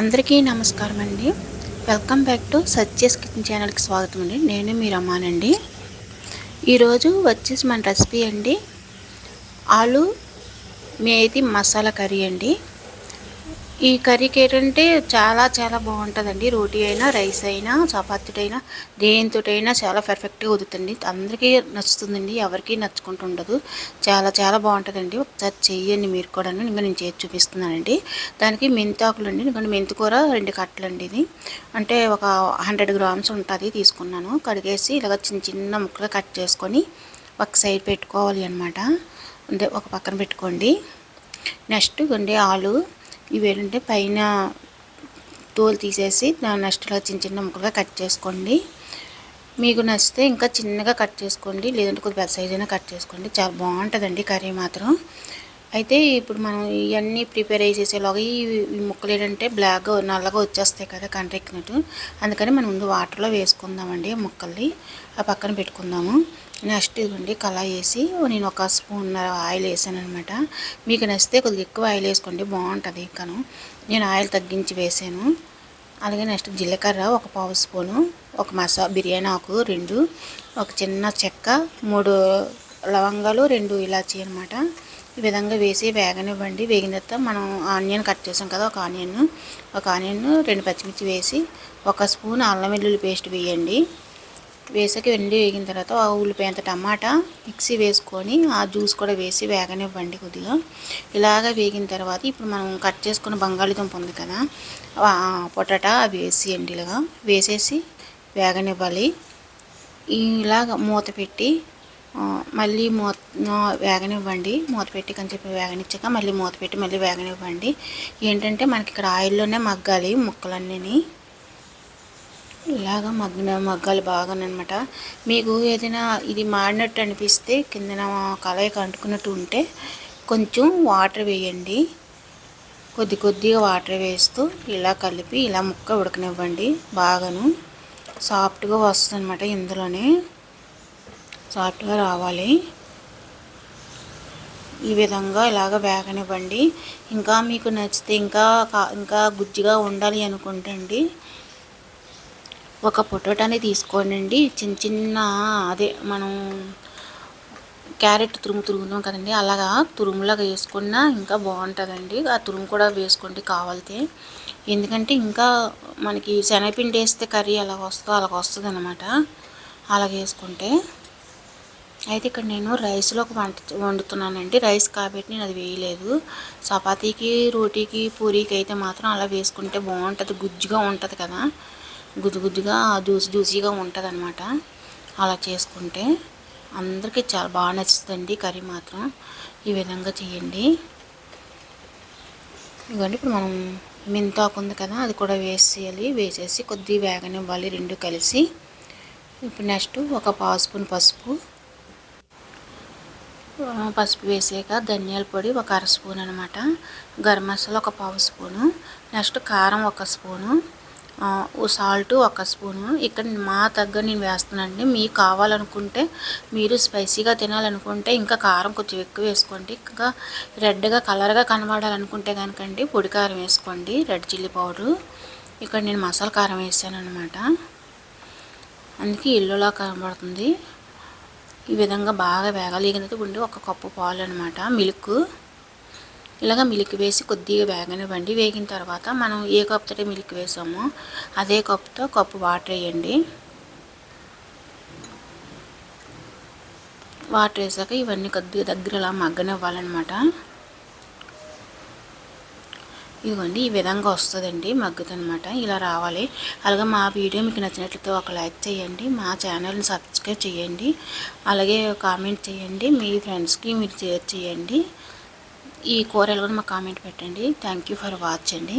అందరికీ నమస్కారం అండి. Welcome back to Satyas kitchen ఛానల్కి స్వాగతం అండి. నేను మీ రమానండి ఈరోజు వచ్చేసి మన రెసిపీ అండి ఆలు మేది మసాలా కర్రీ అండి. ఈ కర్రీకి ఏంటంటే చాలా చాలా బాగుంటుందండి. రోటీ అయినా రైస్ అయినా చపాతీటైనా దేనితోటైనా చాలా పర్ఫెక్ట్గా వదుతుంది అందరికీ నచ్చుతుందండి. ఎవరికీ నచ్చుకుంటూ ఉండదు. చాలా చాలా బాగుంటుందండి. ఒకసారి చెయ్యండి మీరు కూడా ఇంకా నేను చేసి చూపిస్తున్నానండి. దానికి మెంతాకులు అండి ఇంకా మెంతికూర రెండు కట్టలండి ఇది. అంటే ఒక హండ్రెడ్ గ్రామ్స్ ఉంటుంది తీసుకున్నాను. కడిగేసి ఇలాగ చిన్న చిన్న ముక్కలు కట్ చేసుకొని ఒక సైడ్ పెట్టుకోవాలి అనమాట అంటే ఒక పక్కన పెట్టుకోండి. నెక్స్ట్ గుండె ఆలు. ఇవి ఏంటంటే పైన తోలు తీసేసి నష్టలో చిన్న చిన్న ముక్కలుగా కట్ చేసుకోండి. మీకు నచ్చితే ఇంకా చిన్నగా కట్ చేసుకోండి. లేదంటే కొద్దిగా పెద్ద సైజ్ అయినా కట్ చేసుకోండి. చాలా బాగుంటుందండి కర్రీ మాత్రం. అయితే ఇప్పుడు మనం ఇవన్నీ ప్రిపేర్ చేసేలాగా ఈ ముక్కలు ఏంటంటే బ్లాక్గా నల్లగా వచ్చేస్తాయి కదా కంటెక్కినట్టు అందుకని మనం ముందు వాటర్లో వేసుకుందామండి ముక్కల్ని. ఆ పక్కన పెట్టుకుందాము. నెక్స్ట్ ఇదిగోండి కళాయి వేసి నేను ఒక స్పూన్ ఆయిల్ వేసాను అనమాట మీకు నచ్చితే కొద్దిగా ఎక్కువ ఆయిల్ వేసుకోండి బాగుంటుంది ఇంకాను. నేను ఆయిల్ తగ్గించి వేసాను. అలాగే నెక్స్ట్ జీలకర్ర ఒక పావు స్పూను ఒక మసా బిర్యానీ ఆకు రెండు ఒక చిన్న చెక్క మూడు లవంగాలు రెండు ఇలాచీ అనమాట ఈ విధంగా వేసి వేగనివ్వండి. వేగిన తర్వాత మనం ఆనియన్ కట్ చేసాం కదా ఒక ఆనియన్ ఒక ఆనియన్ రెండు పచ్చిమిర్చి వేసి ఒక స్పూన్ అల్లం వెల్లుల్లి పేస్ట్ వేయండి. వేసాక వెండి వేగిన తర్వాత ఆ ఉల్లిపాయంత టమాటా మిక్సీ వేసుకొని ఆ జ్యూస్ కూడా వేసి వేగనివ్వండి కొద్దిగా. ఇలాగ వేగిన తర్వాత ఇప్పుడు మనం కట్ చేసుకున్న బంగాళదుంప ఉంది కదా పొటాటా అవి వేసేయండి ఇలాగా. వేసేసి వేగనివ్వాలి. ఇలాగ మూత పెట్టి మళ్ళీ మూత వేగనివ్వండి. మూత పెట్టి చెప్పి వేగనిచ్చాక మళ్ళీ మూత పెట్టి మళ్ళీ వేగనివ్వండి. ఏంటంటే మనకి ఇక్కడ ఆయిల్లోనే మగ్గాలి ముక్కలన్నీ ఇలాగ మగ్గిన మగ్గాలి బాగానమాట మీకు ఏదైనా ఇది మాడినట్టు అనిపిస్తే కిందన కళాయికి అంటుకున్నట్టు ఉంటే కొంచెం వాటర్ వేయండి. కొద్ది కొద్దిగా వాటర్ వేస్తూ ఇలా కలిపి ఇలా ముక్క ఉడకనివ్వండి బాగాను. సాఫ్ట్గా వస్తుంది అనమాట ఇందులోనే. సాఫ్ట్గా రావాలి. ఈ విధంగా ఇలాగ వేగనివ్వండి. ఇంకా మీకు నచ్చితే ఇంకా ఇంకా గుజ్జుగా ఉండాలి అనుకుంటండి. ఒక పొటాటోని తీసుకోండి చిన్న చిన్న అదే మనం క్యారెట్ తురుము తురుగుతాం కదండి. అలాగా తురుములాగా వేసుకున్నా ఇంకా బాగుంటుందండి. ఆ తురుము కూడా వేసుకోండి కావాలితే. ఎందుకంటే ఇంకా మనకి శనగపిండి వేస్తే కర్రీ ఎలా వస్తుందో అలాగ వస్తుంది అనమాట అలాగ వేసుకుంటే. అయితే ఇక్కడ నేను రైస్లో ఒక వంట వండుతున్నానండి. రైస్ కాబట్టి నేను అది వేయలేదు. చపాతీకి రోటీకి పూరీకి అయితే మాత్రం అలా వేసుకుంటే బాగుంటుంది. గుజ్జుగా ఉంటుంది కదా. గుజ్జు గుజ్జుగా జ్యూసి జ్యూసీగా ఉంటుంది అనమాట అలా చేసుకుంటే అందరికీ చాలా బాగా నచ్చుతుంది కర్రీ మాత్రం. ఈ విధంగా చేయండి. ఇదిగోండి ఇప్పుడు మనం మెంతాకు ఉంది కదా అది కూడా వేసేయాలి. వేసేసి కొద్దిగా వేగనివ్వాలి రెండు కలిసి. ఇప్పుడు నెక్స్ట్ ఒక పావు స్పూన్ పసుపు. పసుపు వేసాక ధనియాల పొడి ఒక అర స్పూన్ అనమాట గరం మసాలా ఒక పావు స్పూను. నెక్స్ట్ కారం ఒక స్పూను. సాల్ట్ ఒక స్పూను. ఇక్కడ మా తగ్గ నేను వేస్తున్నానండి. మీకు కావాలనుకుంటే మీరు స్పైసీగా తినాలనుకుంటే ఇంకా కారం కొంచెం ఎక్కువ వేసుకోండి. ఇంకా రెడ్గా కలర్గా కనబడాలనుకుంటే కనుకండి పొడి కారం వేసుకోండి. Red chilli powder. ఇక్కడ నేను మసాలా కారం వేసాను అనమాట అందుకే ఇల్లులా కనబడుతుంది. ఈ విధంగా బాగా వేగలిగినది ఉండి ఒక కప్పు పాలు అనమాట మిల్క్. ఇలాగ మిల్క్ వేసి కొద్దిగా వేగనివ్వండి. వేగిన తర్వాత మనం ఏ కప్పుతో మిల్క్ వేసామో అదే కప్పుతో కప్పు వాటర్ వేయండి. వాటర్ వేసాక ఇవన్నీ కొద్దిగా దగ్గర ఇలా మగ్గనివ్వాలన్నమాట. ఇదిగోండి ఈ విధంగా వస్తుందండి మగ్గుదనమాట ఇలా రావాలి. అలాగే మా వీడియో మీకు నచ్చినట్లయితే ఒక లైక్ చేయండి. మా ఛానల్ని సబ్స్క్రైబ్ చేయండి. అలాగే కామెంట్ చేయండి. మీ ఫ్రెండ్స్కి మీరు షేర్ చేయండి. ఈ కూరలు కూడా మాకు కామెంట్ పెట్టండి. థ్యాంక్ యూ ఫర్ వాచ్ అండి